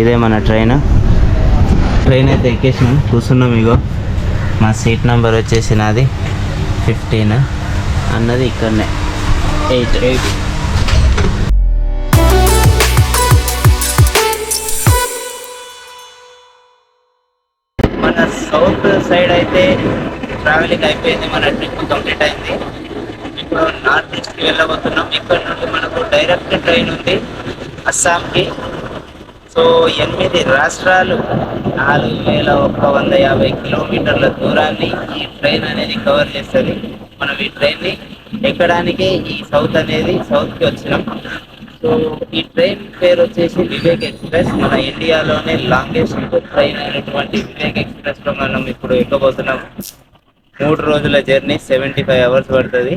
ఇదే మన train train అయితే ఎక్కేసినాం. కూర్చున్నాం ఇగో. మా సీట్ నెంబర్ వచ్చేసి నాది ఫిఫ్టీన్ అన్నది ఇక్కడనే. ఎయిట్ ఎయిట్ మన సౌత్ సైడ్ అయితే ట్రావెలింగ్ అయిపోయింది. మన ట్రిప్ కంప్లీట్ అయింది. ఇప్పుడు నార్త్ ఈస్ట్కి వెళ్ళబోతున్నాం. ఇక్కడ నుండి మనకు డైరెక్ట్ ట్రైన్ ఉంది. అస్సాంకి సో ఎనిమిది రాష్ట్రాలు నాలుగు వేల ఒక్క వంద యాభై కిలోమీటర్ల దూరాన్ని ఈ ట్రైన్ అనేది కవర్ చేస్తుంది. మనం ఈ ట్రైన్ని ఎక్కడానికి ఈ సౌత్ అనేది సౌత్కి వచ్చినాం. సో ఈ ట్రైన్ పేరు వచ్చేసి వివేక్ ఎక్స్ప్రెస్. మన ఇండియాలోనే లాంగెస్ట్ ట్రైన్ అయినటువంటి వివేక్ ఎక్స్ప్రెస్లో మనం ఇప్పుడు ఎక్కబోతున్నాం. మూడు రోజుల జర్నీ సెవెంటీ ఫైవ్ అవర్స్ పడుతుంది.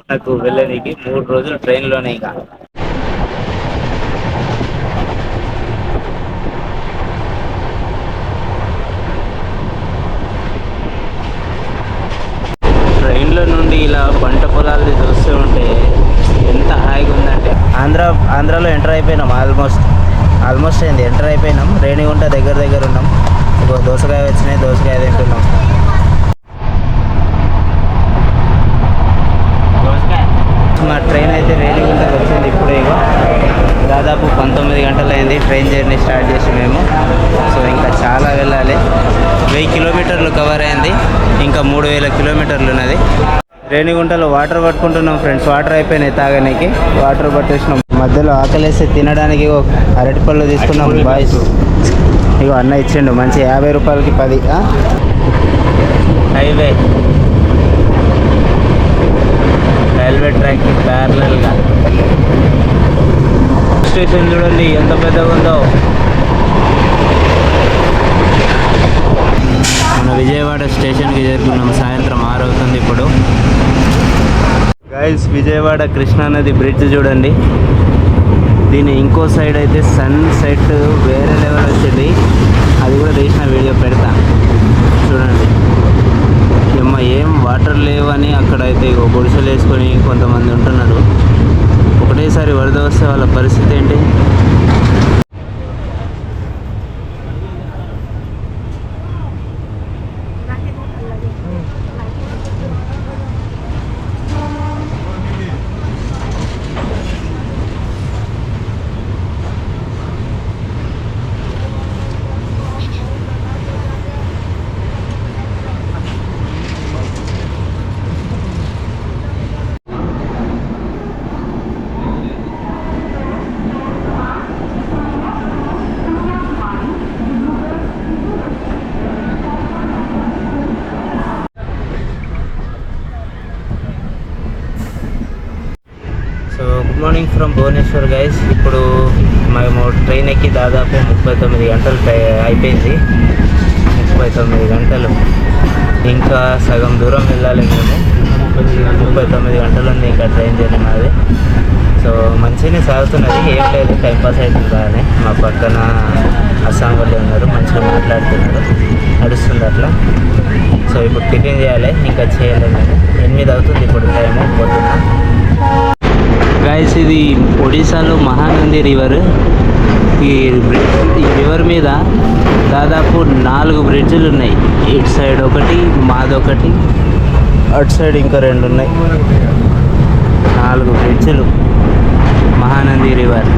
మనకు వెళ్ళడానికి మూడు రోజులు ట్రైన్లోనే ఇక. పంట పొలాలు చూస్తూ ఉంటే ఎంత హాయిగా ఉందంటే ఆంధ్ర ఆంధ్రాలో ఎంటర్ అయిపోయినాం ఆల్మోస్ట్. ఆల్మోస్ట్ అయింది. ఎంటర్ అయిపోయినాం. రేణిగుంట దగ్గర దగ్గర ఉన్నాం. ఇగో దోసకాయ వచ్చినాయి దోసకాయ తింటున్నాం. మా ట్రైన్ అయితే రేణిగుంటకు వచ్చింది ఇప్పుడే ఇగో. దాదాపు పంతొమ్మిది గంటలు అయింది. ట్రైన్ జర్నీ స్టార్ట్ చేసి మేము. సో ఇంకా చాలా వెళ్ళాలి. వెయ్యి కిలోమీటర్లు కవర్ అయింది. ఇంకా మూడు వేల కిలోమీటర్లు ఉన్నది. రేణిగుంటలో వాటర్ పట్టుకుంటున్నాం ఫ్రెండ్స్. వాటర్ అయిపోయినాయి తాగడానికి వాటర్ పట్టేసినాం. మధ్యలో ఆకలేసి తినడానికి అరటిపళ్ళు తీసుకున్నాం బాయ్స్. ఇగో అన్న ఇచ్చిండు. మంచి యాభై రూపాయలకి పది? హైవే. రైల్వే ట్రాక్ ప్యారలల్గా. స్టేషన్ చూడండి ఎంత పెద్దగా ఉందో మన విజయవాడ స్టేషన్కి చేరుకున్నాం. సాయంత్రం ఆరు అవుతుంది ఇప్పుడు. గైల్స్ విజయవాడ కృష్ణా నది బ్రిడ్జ్ చూడండి. దీని ఇంకో సైడ్ అయితే సన్ సెట్ వేరే లెవెల్ వచ్చింది. అది కూడా తీసిన వీడియో పెడతా. చూడండి. ఏమ్మ ఏం వాటర్ లేవని అక్కడ అయితే ఇగో గుడిసెలు వేసుకొని కొంతమంది ఉంటున్నారు. ఒకటేసారి వరద వస్తే వాళ్ళ పరిస్థితి ఏంటి? So good morning from Bhubaneswar guys ఇప్పుడు మేము ట్రైన్ ఎక్కి దాదాపు ముప్పై తొమ్మిది గంటలు అయిపోయింది. ముప్పై తొమ్మిది గంటలు. ఇంకా సగం దూరం వెళ్ళాలి మేము. ముప్పై తొమ్మిది గంటలు ఉంది ఇంకా ట్రైన్ జర్నీ మాది. సో మంచిగానే సాగుతున్నది. ఏం లేదు టైంపాస్ అవుతుంది బాగానే. మా పక్కన అస్సాం వాళ్ళు ఉన్నారు మంచిగా మాట్లాడుతున్నారు. నడుస్తుంది అట్లా. సో ఇప్పుడు టిఫిన్ చేయాలి. ఇంకా చేయలేదు నేను ఎనిమిది అవుతుంది ఇప్పుడు టైము పొద్దున్న గైస్ ఇది ఒడిశాలో మహానంది రివర్ ఈ ఈ రివర్ మీద దాదాపు నాలుగు బ్రిడ్జిలు ఉన్నాయి. ఇటు సైడ్ ఒకటి మాదొకటి అటు సైడ్ ఇంకా రెండు ఉన్నాయి. నాలుగు బ్రిడ్జిలు మహానంది రివర్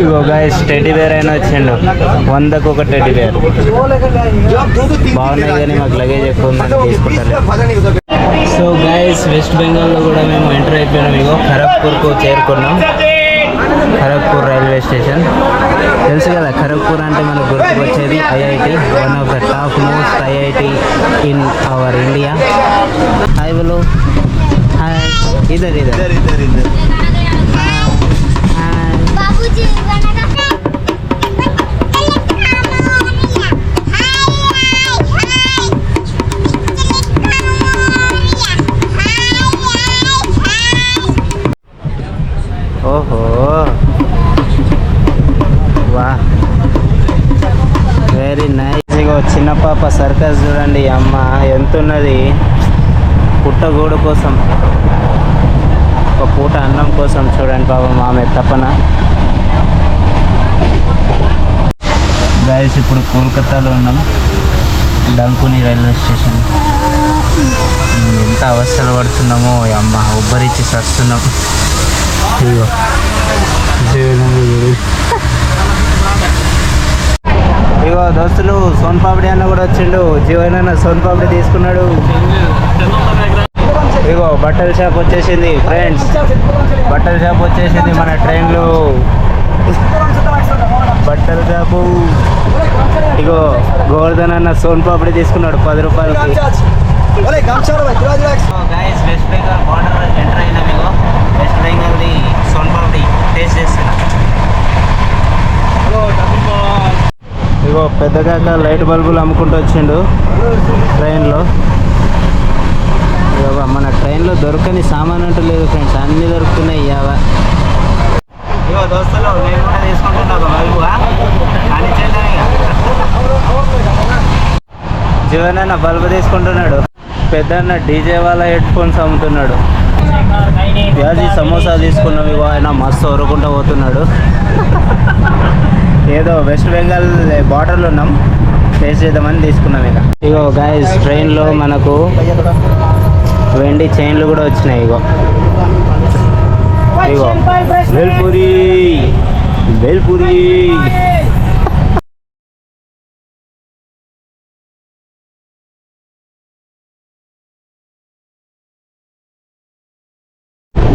ఇగో గాయస్ టెడ్డీ బేర్ అయినా వచ్చిండు. వందకు ఒక టెడ్డీ బేర్ బాగున్నాయి కానీ మాకు లగేజ్ ఎక్కువ ఉందని తీసుకుంటారు. సో గైస్ వెస్ట్ బెంగాల్లో కూడా మేము ఎంటర్ అయిపోయినాం. ఇగో ఖరగ్పూర్కు చేరుకున్నాం. ఖరగ్పూర్ రైల్వే స్టేషన్ తెలుసు కదా ఖరగ్పూర్ అంటే మనకు గుర్తుకొచ్చేది IIT one of the top most IIT in our India hi బలో హాయ్ ఇదర్ ఇదర్ హాయ్ వెరీ నైస్ ఇగో చిన్న పాప సర్కస్ చూడండి అమ్మ. ఎంత ఉన్నది పుట్టగూడు కోసం. ఒక పూట అన్నం కోసం చూడండి పాపం ఆమె తపన. గైస్ ఇప్పుడు కోల్కతాలో ఉన్నాం. Dankuni railway station. ఎంత అవస్థలు పడుతున్నామో అమ్మ. ఉబ్బరిచ్చి సస్తున్నాం. ఇగో దోస్తులు సోన్ పాపిడి అన్న కూడా వచ్చిండు. జీవన్ సోన్ పాపిడి తీసుకున్నాడు? ఇగో బట్టల షాప్ వచ్చేసింది ఫ్రెండ్స్ బట్టల షాప్ వచ్చేసింది మన ట్రైన్లో. బట్టల షాపు. ఇగో గోవర్ధన్ అన్న సోన్ పాపిడి తీసుకున్నాడు పది రూపాయలకి guys West Bengal border enter అయినా మీకు వెస్ట్ బెంగాల్ది సోన్ పాపిడి టేస్ట్ చేస్తున్నా ఇగో పెద్దగా లైట్ బల్బులు అమ్ముకుంటూ వచ్చిండు ట్రైన్లో. మన ట్రైన్లో దొరకని సామాన్ అంటూ లేదు ఫ్రెండ్స్ అన్నీ దొరుకుతున్నాయి ఇవాళ ఇగో దోస్తులు నేను కూడా తీసుకుంటున్నా ఒక బల్బుగా. కానీ జీవన్ అన్న బల్బు తీసుకుంటున్నాడు. పెద్ద అన్న డీజే వాళ్ళ హెడ్ ఫోన్స్ అమ్ముతున్నాడు. ప్యాజీ సమోసా తీసుకున్నాం ఆయన మస్తు వరుకుంటూ పోతున్నాడు. ఏదో వెస్ట్ బెంగాల్ బార్డర్లో ఉన్నాం. ఫేస్ చేద్దామని తీసుకున్నాం ఇక. ఇగో గాయస్ ట్రైన్లో మనకు వెండి చైన్లు కూడా వచ్చినాయి ఇగో. ఇగో. బేల్పూరి బేల్పూరి.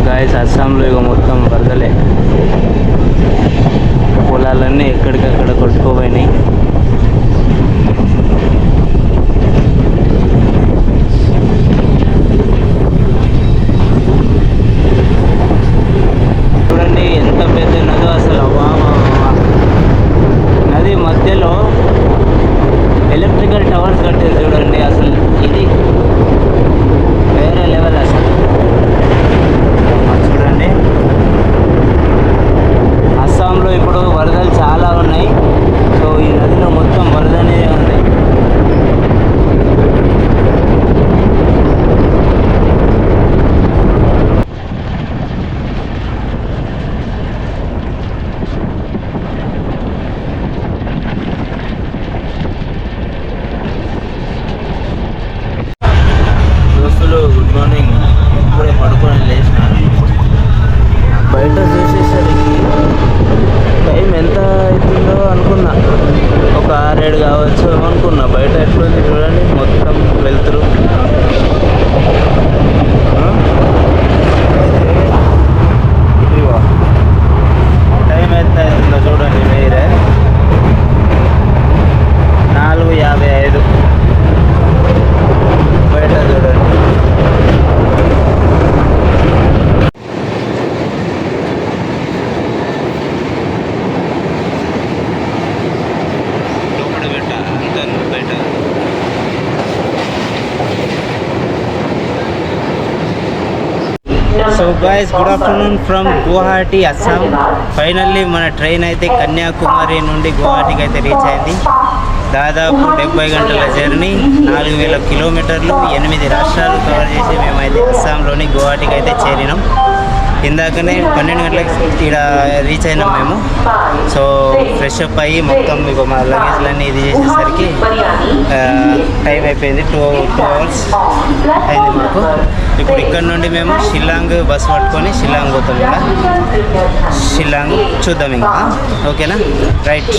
గాయస్ అస్సాంలో ఇగో మొత్తం వరదలే. పొలాలన్నీ ఎక్కడికక్కడ కొట్టుకోపోయినాయి చూడండి ఎంత పెద్ద నదో అసలు వా వా, వా, వా. నది మధ్యలో ఎలక్ట్రికల్ టవర్స్ కట్టారు చూడండి అసలు ఇది వేరే లెవెల్ అసలు చూడండి అస్సాంలో ఇప్పుడు వరదలు చాలా ఉన్నాయి సో ఈ నదిలో మొత్తం వరద అనేది ఉంది దోస్తులు గుడ్ మార్నింగ్ ఇప్పుడే పడుకొని లేచినాను బయట చూసేసరికి టైం ఎంత అవుతుందో అనుకున్నా ఒక ఆరేడు కావచ్చు ఏమో అనుకున్నా బయట ఎట్లుంది చూడండి మొత్తం వెళ్తురు ఆ? ఇదిగో. టైం ఎంత అవుతుందో చూడండి వేరే నాలుగు యాభై ఐదు బయట చూడండి లోపల పెట్ట అంతా బయట so guys good afternoon from Guwahati Assam finally మన ట్రైన్ అయితే కన్యాకుమారి నుండి గువాహటికి అయితే రీచ్ అయింది. దాదాపు డెబ్బై గంటల జర్నీ నాలుగు వేల కిలోమీటర్లు ఎనిమిది రాష్ట్రాలు కవర్ చేసి మేమైతే అస్సాంలోని గువాహటికి అయితే చేరినాం. ఇందాకనే పన్నెండు గంటలకు ఇక్కడ రీచ్ అయినాం మేము. సో ఫ్రెష్ అప్ అయ్యి మొత్తం మీకు మా లగేజ్లన్నీ ఇది చేసేసరికి టైం అయిపోయింది. టూ టూ అవర్స్ అయింది మాకు. ఇప్పుడు ఇక్కడ నుండి మేము షిల్లాంగ్ బస్ పట్టుకొని షిల్లాంగ్ పోతాం ఇంకా షిల్లాంగ్ చూద్దాం ఇంకా. ఓకేనా? రైట్